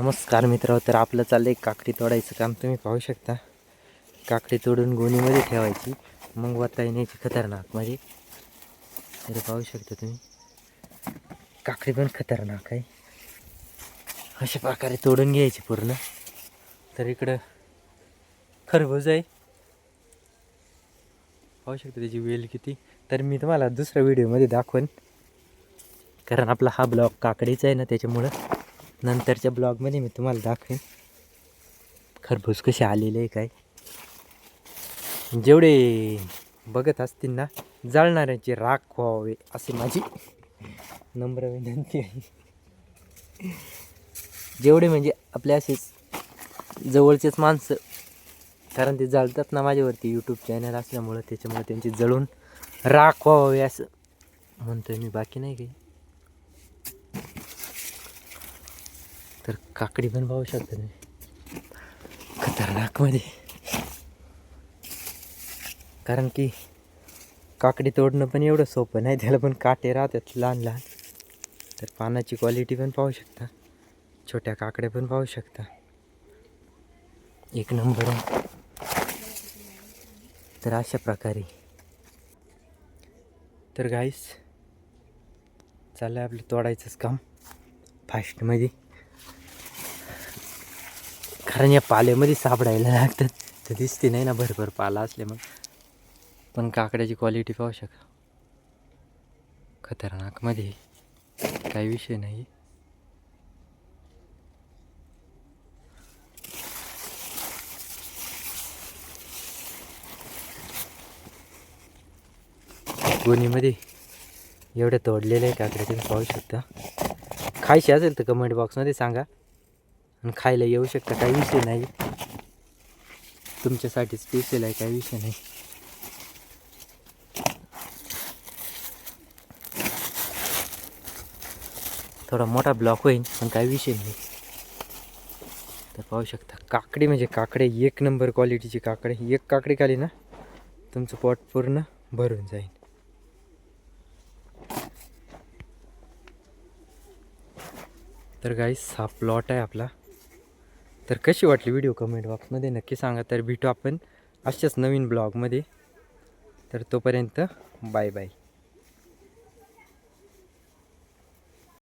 नमस्कार मित्र तर आपलं चाललंय काकडी तोडायचं काम. तुम्ही पाहू शकता काकडी तोडून गोणीमध्ये ठेवायची मग वता येण्याची खतरनाक म्हणजे. तर पाहू शकता तुम्ही काकडी पण खतरनाक आहे. अशा प्रकारे तोडून घ्यायची पूर्ण. तर इकडं खरबूज आहे. पाहू शकता त्याची वेल किती. तर मी तुम्हाला दुसऱ्या व्हिडिओमध्ये दाखवेन. कारण आपला हा ब्लॉग काकडीचा आहे ना त्याच्यामुळं नंतरच्या ब्लॉगमध्ये मी तुम्हाला दाखवेन. खरबूज कसे आलेले आहे काय. जेवढे बघत असतील ना जाळणाऱ्यांचे राख व्हावे असे माझी नम्र विनंती आहे. जेवढे म्हणजे आपले असेच जवळचेच माणसं कारण ते जाळतात ना माझ्यावरती यूट्यूब चॅनल असल्यामुळं त्याच्यामुळे त्यांची जळून राख व्हावे असं म्हणतोय मी बाकी नाही काही. तर काकडी पण पाहू शकता तुम्ही. खतरनाकमध्ये. कारण की काकडी तोडणं पण एवढं सोपं नाही त्याला पण काटे राहतात लहान लहान. तर पानाची क्वालिटी पण पाहू शकता. छोट्या काकड्या पण पाहू शकता. एक नंबर आहे. तर अशा प्रकारे. तर गाईस चाललं आपलं तोडायचंच काम. फास्टमध्ये कारण या पाल्यामध्ये सापडायला लागतात. तर दिसते नाही ना भरभर पाला असले मग. पण काकड्याची क्वालिटी पाहू शका. खतरनाकमध्ये काही विषय नाही. गोणीमध्ये एवढ्या तोडलेल्या आहे काकड्या तुम्ही पाहू शकता. खायशी असेल तर कमेंट बॉक्समध्ये सांगा. आणि खायला येऊ शकता काही विषय नाही. तुमच्यासाठी स्पेशल आहे काही विषय नाही. थोडा मोठा ब्लॉक होईल पण काही विषय नाही. तर पाहू शकता काकडी म्हणजे काकडे एक नंबर क्वालिटीची काकडे. एक काकडी खाली ना तुमचं पोट पूर्ण भरून जाईल. तर गाईस हा प्लॉट आहे आपला. तर कशी वाटली व्हिडिओ कमेंट बॉक्समध्ये नक्की सांगा. तर भेटू आपण अशाच नवीन ब्लॉगमध्ये तर तोपर्यंत बाय बाय